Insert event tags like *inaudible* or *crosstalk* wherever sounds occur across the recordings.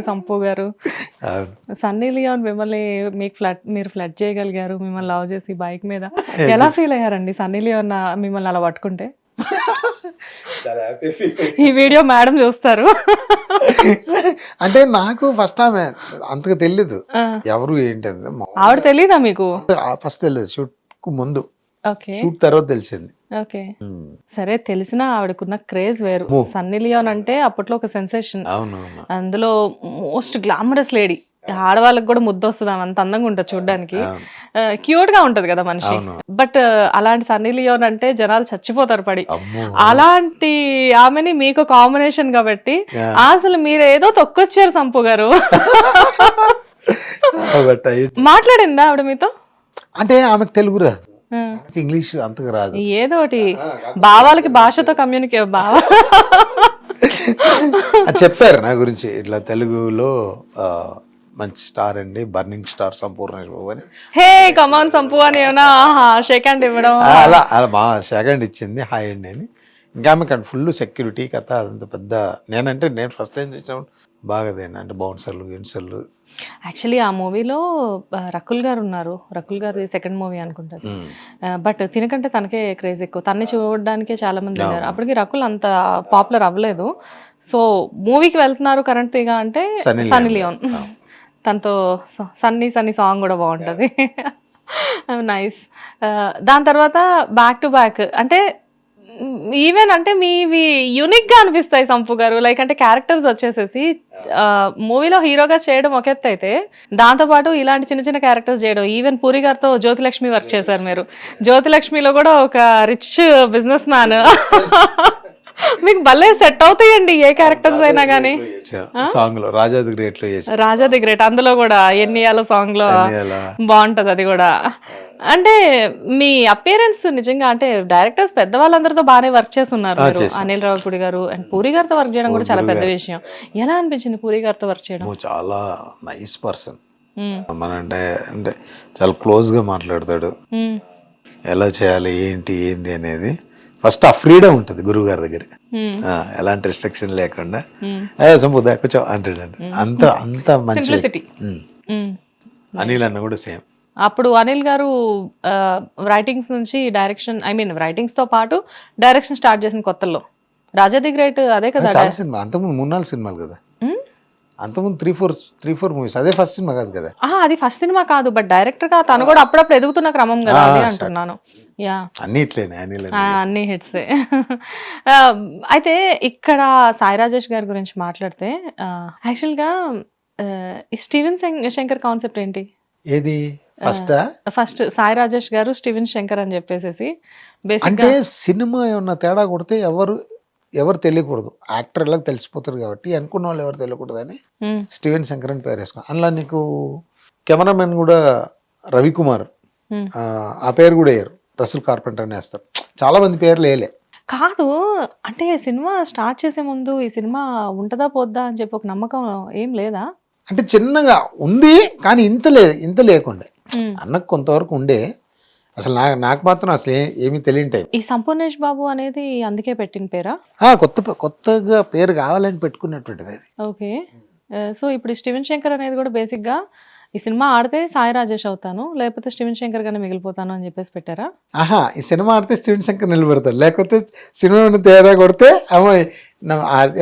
Sump గారు. Sunny Leone మిమ్మల్ని మీకు ఫ్లడ్ మీరు ఫ్లడ్ చేయగలిగారు మిమ్మల్ని లవ్ చేసి బైక్ మీద. ఎలా ఫీల్ అయ్యారండి సన్నీ లియోన్ మిమ్మల్ని అలా పట్టుకుంటే? ఈ వీడియో మేడం చూస్తారు. అంటే నాకు ఫస్ట్ ఆమె అంతగా తెలియదు ఆ. ఎవరు ఏంటి అని ఆవిడ తెలీదా మీకు? ఫస్ట్ తెలియదు షూట్కు ముందు. ఓకే. షూట్ తర్వాత తెలిసింది. ఓకే. సరే తెలిసిన ఆవిడకున్న క్రేజ్ వేరు. సన్నీ లియోన్ అంటే అప్పట్లో ఒక సెన్సేషన్. అవును అవును అందులో మోస్ట్ గ్లామరస్ లేడీ. ఆడవాళ్ళకి కూడా ముద్ద వస్తుంది అంత అందంగా ఉంటుంది చూడడానికి. క్యూట్గా ఉంటది కదా మనిషి. బట్ అలాంటి సన్నీ లియోన్ అంటే జనాలు చచ్చిపోతారు పడి. అలాంటి ఆమెని మీకు కాంబినేషన్ కాబట్టి. అసలు మీరు ఏదో తొక్కొచ్చారు సంపు గారు. *laughs* మాట్లాడిందా ఆవిడ మీతో? అంటే ఆమెకు తెలుగు రాదు ఇంగ్లీష్ అంతగా రాదు. ఏదో ఒకటి. భావాలకి భాషతో కమ్యూనికేట్ భావ. చెప్పారు నా గురించి. ఇట్లా తెలుగులో మంచి స్టార్ అండి. బర్నింగ్ స్టార్ సంపూర్ణ బాబు అని. హే కమాన్ సంపు అని ఏమన్నా షేక్ హ్యాండ్ ఇవ్వడం. అలా అలా మా సెకండ్ ఇచ్చింది. హాయ్ అండి అని. ఇంకా ఆమె ఫుల్ సెక్యూరిటీ కథ అదంత పెద్ద. నేనంటే నేను ఫస్ట్ టైం చూసినప్పుడు బాగదేనా అంటే బౌన్సర్లు గిన్సర్లు. యాక్చువల్లీ ఆ మూవీలో రకుల్ గారు ఉన్నారు. రకుల్ గారి సెకండ్ మూవీ అనుకుంటారు. బట్ తినకంటే తనకే క్రేజ్ ఎక్కువ. తన్ని చూడడానికే చాలా మంది ఉన్నారు అప్పటికి రకుల్ అంత పాపులర్ అవ్వలేదు. సో మూవీకి వెళ్తున్నారు కరెంట్ తీగా అంటే సన్నీ లియోన్. తనతో సన్నీ సన్నీ సాంగ్ కూడా బాగుంటుంది. నైస్ *laughs* దాని తర్వాత బ్యాక్ టు బ్యాక్ అంటే ఈవెన్ అంటే మీవి యూనిక్గా అనిపిస్తాయి సంపు గారు. లైక్ అంటే క్యారెక్టర్స్ వచ్చేసేసి మూవీలో హీరోగా చేయడం ఒక ఎత్తు అయితే దాంతోపాటు ఇలాంటి చిన్న చిన్న క్యారెక్టర్స్ చేయడం. ఈవెన్ పూరి గారితో జ్యోతిలక్ష్మి వర్క్ చేశారు మీరు. జ్యోతిలక్ష్మిలో కూడా ఒక రిచ్ బిజినెస్ మ్యాన్ మీకు భలే సెట్ అవుతాయండి ఏ క్యారెక్టర్స్ అయినా కానీ సాంగ్లో రాజాది గ్రేట్లో రాజా ది గ్రేట్ అందులో కూడా ఎన్నియాల సాంగ్లో బాగుంటది అది కూడా. అంటే మీ అపియరెన్స్ నిజంగా అంటే డైరెక్టర్స్ పెద్దవాళ్ళందరితో బాగానే వర్క్ చేస్తున్నారు. అనిల్ రావుపూడి గారు అండ్ పూరి గారితో వర్క్ చేయడం కూడా చాలా పెద్ద విషయం. ఎలా అనిపించింది పూరి గారితో వర్క్ చేయడం? చాలా నైస్ పర్సన్ మ్మ్. మన అంటే అంటే చాలా క్లోజ్గా మాట్లాడతాడు. ఎలా చేయాలి ఏంటి ఏంది అనేది. ఫస్ట్ ఆ ఫ్రీడమ్ ఉంటుంది గురువు గారి దగ్గర ఎలాంటి రిస్ట్రిక్షన్ లేకుండా. ఏ సంపద కూర్చో అంటాడు అంత అంత మంచి. అనిల్ అన్న కూడా సేమ్. అప్పుడు అనిల్ గారు రైటింగ్స్ నుంచి డైరెక్షన్ ఐ మీన్ రైటింగ్స్తో పాటు డైరెక్షన్ స్టార్ట్ చేసిన కొత్తల్లో. రాజా ది గ్రేట్ అదే కదా సినిమా అంతకుముందు మూడు నాలుగు సినిమాలు కదా? అంతకుముందు three four three four movies. అదే ఫస్ట్ సినిమా కాదు కదా? అది ఫస్ట్ సినిమా కాదు బట్ డైరెక్టర్గా తను కూడా అప్పుడప్పుడు ఎదుగుతున్న క్రమం కదా అది sure. అంటున్నాను. యా. అన్ని ఇట్లేనే అన్ని హిట్స్. అయితే ఇక్కడ సాయి రాజేష్ గారి గురించి మాట్లాడితే యాక్చువల్గా ఈ స్టీవెన్ శంకర్ కాన్సెప్ట్ ఏంటి? ఏది? ఫస్ట్? ఫస్ట్ సాయి రాజేష్ గారు స్టీవెన్ శంకర్ అని చెప్పేసి బేసిక్ అంటే సినిమా ఏమన్నా తేడా కొడితే ఎవరు ఎవరు తెలియకూడదు. యాక్టర్ ఎలా తెలిసిపోతారు కాబట్టి అనుకున్న వాళ్ళు ఎవరు తెలియకూడదు అని స్టీవెన్ శంకర్ అని పేరు వేసుకున్నాను అందులో నీకు కెమెరామెన్ కూడా రవికుమార్. ఆ, పేరు కూడా వేయరు. రసూల్ కార్పెంటర్ అని వేస్తారు. చాలా మంది పేర్లు వేయలే. కాదు అంటే సినిమా స్టార్ట్ చేసే ముందు ఈ సినిమా ఉంటదా పోద్దా అని చెప్పి ఒక నమ్మకం ఏం లేదా? అంటే చిన్నగా ఉంది కానీ ఇంత లేదు ఇంత లేకుండే. అన్నకు కొంతవరకు ఉండే. అసలు నాకు నాకు మాత్రం అసలు ఏమీ తెలియని టైం. ఈ సంపూర్ణేష్ బాబు అనేది అందుకే పెట్టిన పేరా? ఆ, కొత్త కొత్తగా పేరు కావాలని పెట్టుకున్నటువంటిది అది. ఓకే. సో ఇప్పుడు స్టీవెన్ శంకర్ అనేది కూడా బేసిక్గా ఈ సినిమా ఆడితే సాయి రాజేష్ అవుతాను లేకపోతే స్టీవెన్ శంకర్ గానే మిగిలిపోతాను అని చెప్పేసి పెట్టారా? ఆహా ఈ సినిమా ఆడితే స్టీవెన్ శంకర్ నిలబెడతాడు లేకపోతే సినిమా తేడా కొడితే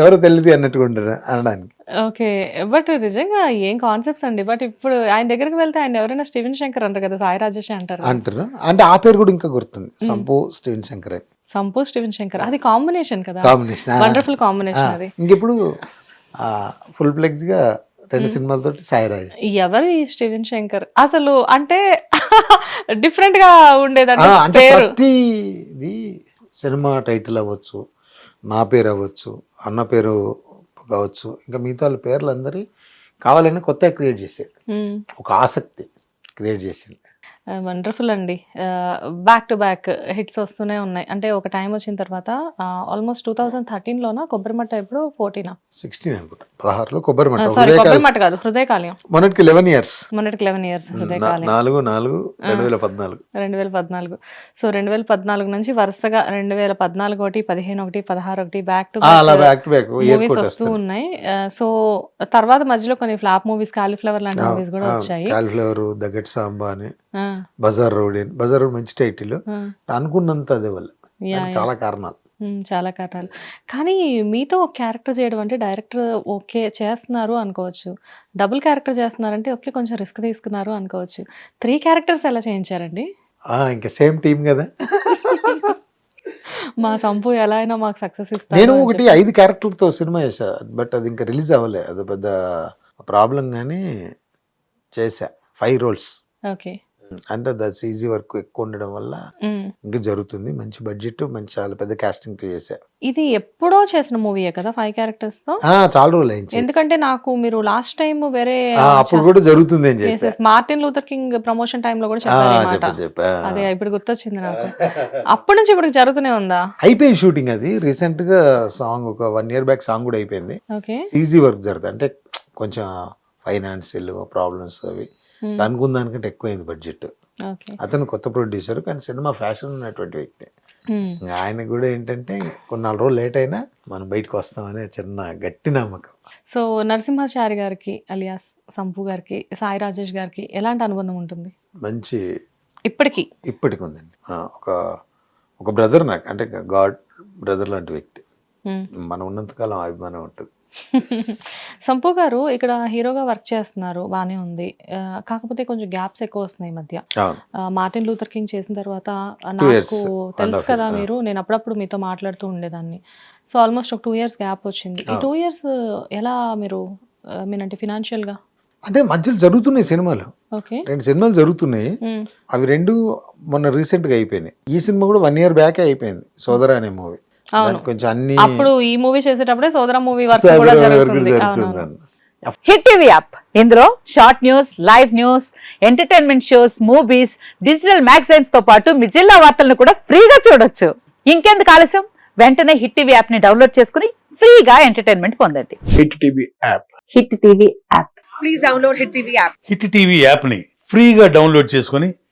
ఎవరో తెలియదు అన్నట్టుగా ఉంటాడు అనడానికి. ఓకే బట్ నిజంగా ఏం కాన్సెప్ట్స్ అండి బట్ ఇప్పుడు ఆయన దగ్గరికి వెళ్తే ఆయన ఎవరైనా స్టీవెన్ శంకర్ అంటారు కదా సాయి రాజేష్ అంటారు. అంటారు. అంటే ఆ పేరు కూడా ఇంకా గుర్తుంది సంపు స్టీవెన్ శంకర్. సంపూ స్టీవెన్ శంకర్ అది కాంబినేషన్ కదా. కాంబినేషన్ వండర్ఫుల్ కాంబినేషన్ అది. ఇంకెప్పుడు ఫుల్ ఫ్లెక్స్గా రెండు సినిమాలతో సాయిరాజ్ ఎవరు స్టీవెన్ శంకర్? అసలు అంటే *laughs* డిఫరెంట్గా ఉండేదండి అంటే పేరు. ప్రతిది సినిమా టైటిల్ అవ్వచ్చు నా పేరు అవ్వచ్చు అన్న పేరు కావచ్చు ఇంకా మిగతా వాళ్ళ పేర్లు అందరి కావాలని కొత్తగా క్రియేట్ చేసాడు. ఒక ఆసక్తి క్రియేట్ చేసింది. వండర్ఫుల్ అండి. బ్యాక్ టు బ్యాక్ హిట్స్ వస్తూనే ఉన్నాయి. అంటే ఒక టైం వచ్చిన తర్వాత ఆల్మోస్ట్ టూ థౌజండ్ థర్టీన్లోనా కొబ్బరిమట్ట ఎప్పుడు? ఫోర్టీనా సిక్స్టీన్ అనుకుంటా. పదహారులో కొబ్బరి మట్ట. సారీ కొబ్బరిమట్ట కాదు హృదయకాల్యం మొన్నటికి లెవెన్ ఇయర్స్ మొన్నటికి లెవెన్ ఇయర్స్ హృదయకాల్యం నాలుగు నాలుగు రెండు వేల పద్నాలుగు. రెండు వేల పద్నాలుగు. సో రెండు వేల పద్నాలుగు నుంచి వరుసగా రెండు వేల పద్నాలుగు ఒకటి పదిహేను ఒకటి పదహారు ఒకటి back to back to back movies వస్తూ ఉన్నాయి. సో తర్వాత మధ్యలో కొన్ని ఫ్లాప్ మూవీస్ కాలీఫ్లవర్ లాంటి మూవీస్ కూడా వచ్చాయి. కాలిఫ్లవర్ దగ్గట్ సాంబా అని. బజార్ రోడ్ బజార్ రోడ్ మంచి టైటిల్. అనుకున్నంత అదే దానికి చాలా కారణాలు. చాలా కారణాలు. కానీ మీతో ఒక క్యారెక్టర్ చేయడం అంటే డైరెక్టర్ ఓకే చేస్తున్నారు అనుకోవచ్చు. డబుల్ క్యారెక్టర్ చేస్తున్నారంటే ఓకే కొంచెం రిస్క్ తీసుకున్నారు అనుకోవచ్చు. త్రీ క్యారెక్టర్స్ ఎలా చేయించారండి? ఇంకా సేమ్ టీమ్ కదా. *laughs* మా సంపు ఎలా అయినా మాకు సక్సెస్ ఇస్తారు నేను ఒకటి ఐదు క్యారెక్టర్లతో సినిమా చేశా బట్ అది ఇంకా రిలీజ్ అవ్వలే. అది పెద్ద ప్రాబ్లం కానీ చేశా. Five roles. ఓకే. అంటే దట్స్ ఈజీ వర్క్ ఎక్కువ ఉండడం వల్ల. ఇంకా జరుగుతుంది. మంచి బడ్జెట్ మంచి చాలా పెద్ద casting తో చేశా ఇది ఎప్పుడో చేసిన మూవీయే కదా ఫైవ్ క్యారెక్టర్స్తో? చాలా రోజులు అయింది. ఎందుకంటే నాకు మీరు లాస్ట్ టైం వేరే అప్పుడు కూడా జరుగుతుంది అని చెప్పి. మార్టిన్ లూథర్ కింగ్ ప్రమోషన్ టైంలో కూడా చెప్పారు అదే ఇప్పుడు గుర్తొచ్చింది నాకు. అప్పటి నుంచి ఇప్పుడు జరుగుతూనే ఉందా? అయిపోయింది షూటింగ్ అది. రీసెంట్గా సాంగ్ ఒక వన్ ఇయర్ బ్యాక్ సాంగ్ కూడా అయిపోయింది. ఈజీ వర్క్ జరుగుతుంది. అంటే కొంచెం ఫైనాన్షియల్ ప్రాబ్లమ్స్ అవి. అనుకున్న దానికంటే ఎక్కువైంది బడ్జెట్. అతను కొత్త ప్రొడ్యూసర్ కానీ సినిమా ఫ్యాషన్ ఉన్నటువంటి వ్యక్తి. Hmm. ఆయన కూడా ఏంటంటే కొన్ని నాలుగు రోజులు లేట్ అయినా మనం బయటకు వస్తామనే చిన్న గట్టి నమ్మకం. సో నరసింహాచారి గారికి అలియాస్ సంపు గారికి సాయి రాజేష్ గారికి ఎలాంటి అనుబంధం ఉంటుంది? మంచి ఇప్పటికీ? ఇప్పటికి ఉందండి. ఒక ఒక బ్రదర్ నాకు అంటే గాడ్ బ్రదర్ లాంటి వ్యక్తి. Hmm. మనం ఉన్నంతకాలం అభిమానం ఉంటుంది. *laughs* సంపు గారు ఇక్కడ హీరోగా వర్క్ చేస్తున్నారు బానే ఉంది. కాకపోతే కొంచెం గ్యాప్స్ ఎక్కువ వస్తున్నాయి మధ్య. మార్టిన్ లూథర్ కింగ్ చేసిన తర్వాత నాకు తెలుసు కదా మీరు నేను అప్పుడప్పుడు మీతో మాట్లాడుతూ ఉండేదాన్ని. సో ఆల్మోస్ట్ ఒక టూ ఇయర్స్ గ్యాప్ వచ్చింది. ఈ. టూ ఇయర్స్ ఎలా మీరు మీనంటే ఫినాన్షియల్గా అంటే మధ్యలో జరుగుతున్నాయి సినిమాలు. ఓకే. రెండు సినిమాలు జరుగుతున్నాయి. అవి రెండు మొన్న రీసెంట్గా అయిపోయినాయి. ఈ సినిమా కూడా వన్ ఇయర్ బ్యాక్ అయిపోయింది. సోదర అనే మూవీ. కొంచెం అన్ని అప్పుడు ఈ మూవీ చేసేటప్పుడే సోదర మూవీ వర్క్ కూడా జరుగుతుంది. Hit TV app. ఇందులో short news live news entertainment shows movies digital మ్యాగజైన్స్తో పాటు మీ జిల్లా వార్తలను కూడా ఫ్రీగా చూడొచ్చు. ఇంకెందుకు ఆలస్యం? వెంటనే హిట్ టీవీ యాప్ని డౌన్లోడ్ చేసుకుని ఫ్రీగా ఎంటర్టైన్మెంట్ పొందండి. Hit TV app. Hit TV app. Hit TV యాప్ని ఫ్రీగా డౌన్లోడ్ చేసుకొని